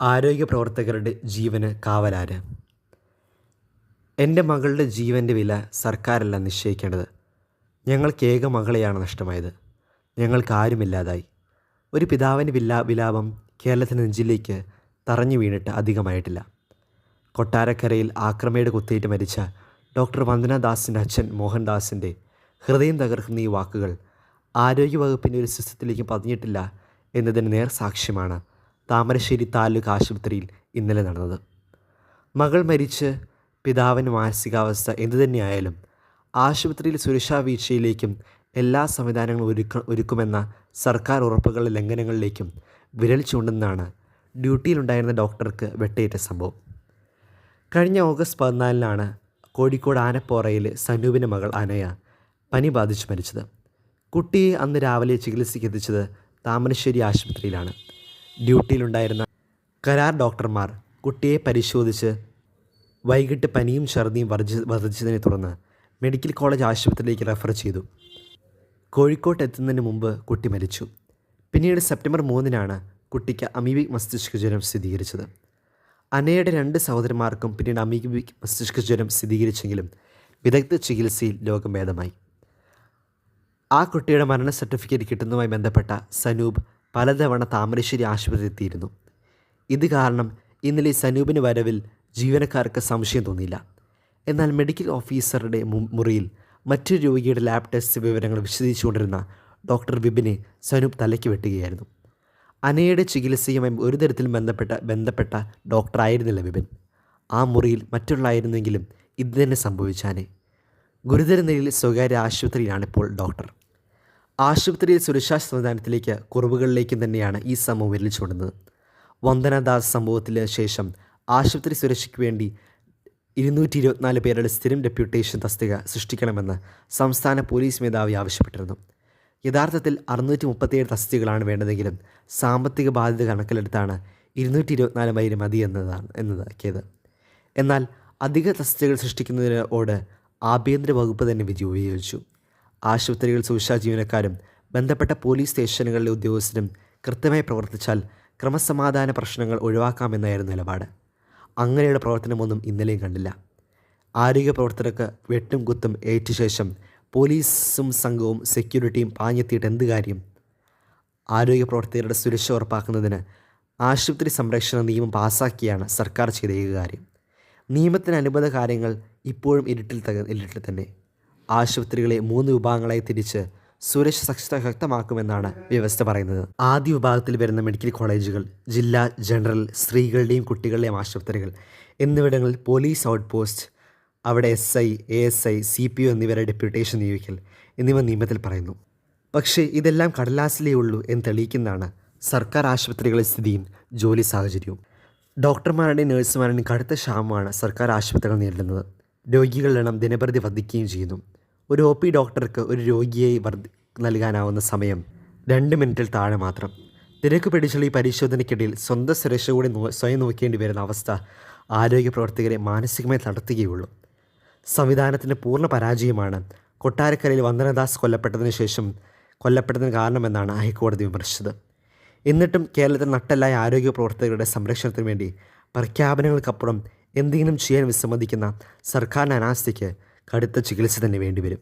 ആരോഗ്യ പ്രവർത്തകരുടെ ജീവന് കാവലാര്? എന്റെ മകളുടെ ജീവന്റെ വില സർക്കാരല്ല നിശ്ചയിക്കേണ്ടത്. ഞങ്ങൾക്ക് ഏക മകളെയാണ് നഷ്ടമായത്. ഞങ്ങൾക്ക് ആരുമില്ലാതായി. ഒരു പിതാവിന്റെ വിലാ വിലാപം കേരളത്തിന്റെ നെഞ്ചിലേക്ക് തറഞ്ഞു വീണിട്ട് അധികമായിട്ടില്ല. കൊട്ടാരക്കരയിൽ ആക്രമയുടെ കുത്തേറ്റ് മരിച്ച ഡോക്ടർ വന്ദനദാസിന്റെ അച്ഛൻ മോഹൻദാസിന്റെ ഹൃദയം തകർക്കുന്ന ഈ വാക്കുകൾ ആരോഗ്യവകുപ്പിന്റെ ഒരു സിസ്റ്റത്തിലേക്ക് പതിഞ്ഞിട്ടില്ല എന്നതിന് നേർ സാക്ഷ്യമാണ് താമരശ്ശേരി താലൂക്ക് ആശുപത്രിയിൽ ഇന്നലെ നടന്നത്. മകൾ മരിച്ച് പിതാവിന്റെ മാനസികാവസ്ഥ എന്തുതന്നെയായാലും ആശുപത്രിയിൽ സുരക്ഷാ വീഴ്ചയിലേക്കും എല്ലാ സംവിധാനങ്ങളും ഒരുക്ക ഒരുക്കുമെന്ന സർക്കാർ ഉറപ്പുകളുടെ ലംഘനങ്ങളിലേക്കും വിരൽ ചൂണ്ടുന്നതാണ് ഡ്യൂട്ടിയിലുണ്ടായിരുന്ന ഡോക്ടർക്ക് വെട്ടേറ്റ സംഭവം. കഴിഞ്ഞ ഓഗസ്റ്റ് പതിനാലിനാണ് കോഴിക്കോട് ആനപ്പോറയിൽ സനൂപിന്റെ മകൾ അനയ പനി ബാധിച്ച് മരിച്ചത്. കുട്ടിയെ അന്ന് രാവിലെ ചികിത്സയ്ക്ക് എത്തിച്ചത് താമരശ്ശേരി ആശുപത്രിയിലാണ്. ഡ്യൂട്ടിയിലുണ്ടായിരുന്ന കരാർ ഡോക്ടർമാർ കുട്ടിയെ പരിശോധിച്ച് വൈകിട്ട് പനിയും ഛർദിയും വർജി വർദ്ധിച്ചതിനെ തുടർന്ന് മെഡിക്കൽ കോളേജ് ആശുപത്രിയിലേക്ക് റെഫർ ചെയ്തു. കോഴിക്കോട്ട് എത്തുന്നതിന് മുമ്പ് കുട്ടി മരിച്ചു. പിന്നീട് സെപ്റ്റംബർ മൂന്നിനാണ് കുട്ടിക്ക് അമീബിക് മസ്തിഷ്ക ജ്വരം സ്ഥിരീകരിച്ചത്. അനയുടെ രണ്ട് സഹോദരന്മാർക്കും പിന്നീട് അമീബിക് മസ്തിഷ്ക ജ്വരം സ്ഥിരീകരിച്ചെങ്കിലും വിദഗ്ധ ചികിത്സയിൽ രോഗം ഭേദമായി. ആ കുട്ടിയുടെ മരണ സർട്ടിഫിക്കറ്റ് കിട്ടുന്നതുമായി ബന്ധപ്പെട്ട സനൂപ് പലതവണ താമരശ്ശേരി ആശുപത്രി എത്തിയിരുന്നു ഇത് കാരണം ഇന്നലെ സനൂപിന് വരവിൽ ജീവനക്കാർക്ക് സംശയം തോന്നിയില്ല. എന്നാൽ മെഡിക്കൽ ഓഫീസറുടെ മുറിയിൽ മറ്റൊരു രോഗിയുടെ ലാബ് ടെസ്റ്റ് വിവരങ്ങൾ വിശദീകരിച്ചുകൊണ്ടിരുന്ന ഡോക്ടർ വിപിനെ സനൂപ് തലയ്ക്ക് വെട്ടുകയായിരുന്നു. അനയുടെ ചികിത്സയുമായി ഒരു തരത്തിൽ ബന്ധപ്പെട്ട ബന്ധപ്പെട്ട ഡോക്ടറായിരുന്നില്ല വിപിൻ. ആ മുറിയിൽ മറ്റുള്ളായിരുന്നെങ്കിലും ഇത് തന്നെ സംഭവിച്ചാനെ. ഗുരുതര നിലയിൽ സ്വകാര്യ ആശുപത്രിയിലാണിപ്പോൾ ഡോക്ടർ. ആശുപത്രിയിൽ സുരക്ഷാ സംവിധാനത്തിലേക്ക് കുറവുകളിലേക്കും തന്നെയാണ് ഈ സംഭവം വിരൽ വന്ദനദാസ് സംഭവത്തിന് ശേഷം ആശുപത്രി സുരക്ഷയ്ക്ക് വേണ്ടി ഇരുന്നൂറ്റി ഇരുപത്തിനാല് പേരുടെ സ്ഥിരം ഡെപ്യൂട്ടേഷൻ തസ്തിക സൃഷ്ടിക്കണമെന്ന് സംസ്ഥാന പോലീസ് മേധാവി ആവശ്യപ്പെട്ടിരുന്നു. യഥാർത്ഥത്തിൽ അറുന്നൂറ്റി മുപ്പത്തിയേഴ് തസ്തികകളാണ് വേണ്ടതെങ്കിലും സാമ്പത്തിക ബാധ്യത കണക്കിലെടുത്താണ് ഇരുന്നൂറ്റി ഇരുപത്തിനാല് പേര് മതി എന്നതാണ് എന്നതാക്കിയത് എന്നാൽ അധിക തസ്തികകൾ സൃഷ്ടിക്കുന്നതിനോട് ആഭ്യന്തര വകുപ്പ് തന്നെ വിധി ഉപയോഗിച്ചു ആശുപത്രികൾ സുരക്ഷാ ജീവനക്കാരും ബന്ധപ്പെട്ട പോലീസ് സ്റ്റേഷനുകളിലെ ഉദ്യോഗസ്ഥരും കൃത്യമായി പ്രവർത്തിച്ചാൽ ക്രമസമാധാന പ്രശ്നങ്ങൾ ഒഴിവാക്കാമെന്നായിരുന്നു നിലപാട്. അങ്ങനെയുള്ള പ്രവർത്തനമൊന്നും ഇന്നലെയും കണ്ടില്ല. ആരോഗ്യ പ്രവർത്തകർക്ക് വെട്ടും കുത്തും ഏറ്റ ശേഷം പോലീസും സംഘവും സെക്യൂരിറ്റിയും പാഞ്ഞെത്തിയിട്ട് എന്ത് കാര്യം? ആരോഗ്യ പ്രവർത്തകരുടെ സുരക്ഷ ഉറപ്പാക്കുന്നതിന് ആശുപത്രി സംരക്ഷണ നിയമം പാസാക്കിയാണ് സർക്കാർ ചെയ്ത ഏക കാര്യം. നിയമത്തിന് അനുബന്ധ കാര്യങ്ങൾ ഇപ്പോഴും ഇരുട്ടിൽ തക ഇരുട്ടിൽ തന്നെ. ആശുപത്രികളെ മൂന്ന് വിഭാഗങ്ങളായി തിരിച്ച് സുരക്ഷ ശക്ത ശക്തമാക്കുമെന്നാണ് വ്യവസ്ഥ പറയുന്നത്. ആദ്യ വിഭാഗത്തിൽ വരുന്ന മെഡിക്കൽ കോളേജുകൾ ജില്ലാ ജനറൽ സ്ത്രീകളുടെയും കുട്ടികളുടെയും ആശുപത്രികൾ എന്നിവിടങ്ങളിൽ പോലീസ് ഔട്ട് പോസ്റ്റ് അവിടെ S I A S I C P O എന്നിവരെ ഡെപ്യൂട്ടേഷൻ നിയോഗിക്കൽ എന്നിവ നിയമത്തിൽ പറയുന്നു. പക്ഷേ ഇതെല്ലാം കടലാസിലേ ഉള്ളൂ എന്ന് തെളിയിക്കുന്നതാണ് സർക്കാർ ആശുപത്രികളിൽ സ്ഥിതിയും ജോലി സാഹചര്യവും. ഡോക്ടർമാരുടെയും നഴ്സുമാരുടെയും കടുത്ത ക്ഷാമമാണ് സർക്കാർ ആശുപത്രികൾ നേരിടുന്നത്. രോഗികളുടെ എണ്ണം ദിനപ്രതി വർദ്ധിക്കുകയും ചെയ്യുന്നു. ഒരു ഒ പി ഡോക്ടർക്ക് ഒരു രോഗിയെ വർദ്ധി നൽകാനാവുന്ന സമയം രണ്ട് മിനിറ്റിൽ താഴെ മാത്രം. തിരക്ക് പിടിച്ചുള്ള ഈ പരിശോധനയ്ക്കിടയിൽ സ്വന്തം സുരക്ഷ കൂടി സ്വയം നോക്കേണ്ടി വരുന്ന അവസ്ഥ ആരോഗ്യ പ്രവർത്തകരെ മാനസികമായി തളർത്തുകയുള്ളൂ. സംവിധാനത്തിന്റെ പൂർണ പരാജയമാണ് കൊട്ടാരക്കരയിൽ വന്ദനദാസ് കൊല്ലപ്പെട്ടതിന് ശേഷം കൊല്ലപ്പെട്ടതിന് കാരണമെന്നാണ് ഹൈക്കോടതി വിമർശിച്ചത്. എന്നിട്ടും കേരളത്തിൽ നട്ടല്ലായ ആരോഗ്യ പ്രവർത്തകരുടെ സംരക്ഷണത്തിന് വേണ്ടി പ്രഖ്യാപനങ്ങൾക്കപ്പുറം എന്തെങ്കിലും ചെയ്യാൻ വിസമ്മതിക്കുന്ന സർക്കാരിന്റെ അനാസ്ഥയ്ക്ക് കടുത്ത ചികിത്സ തന്നെ വേണ്ടിവരും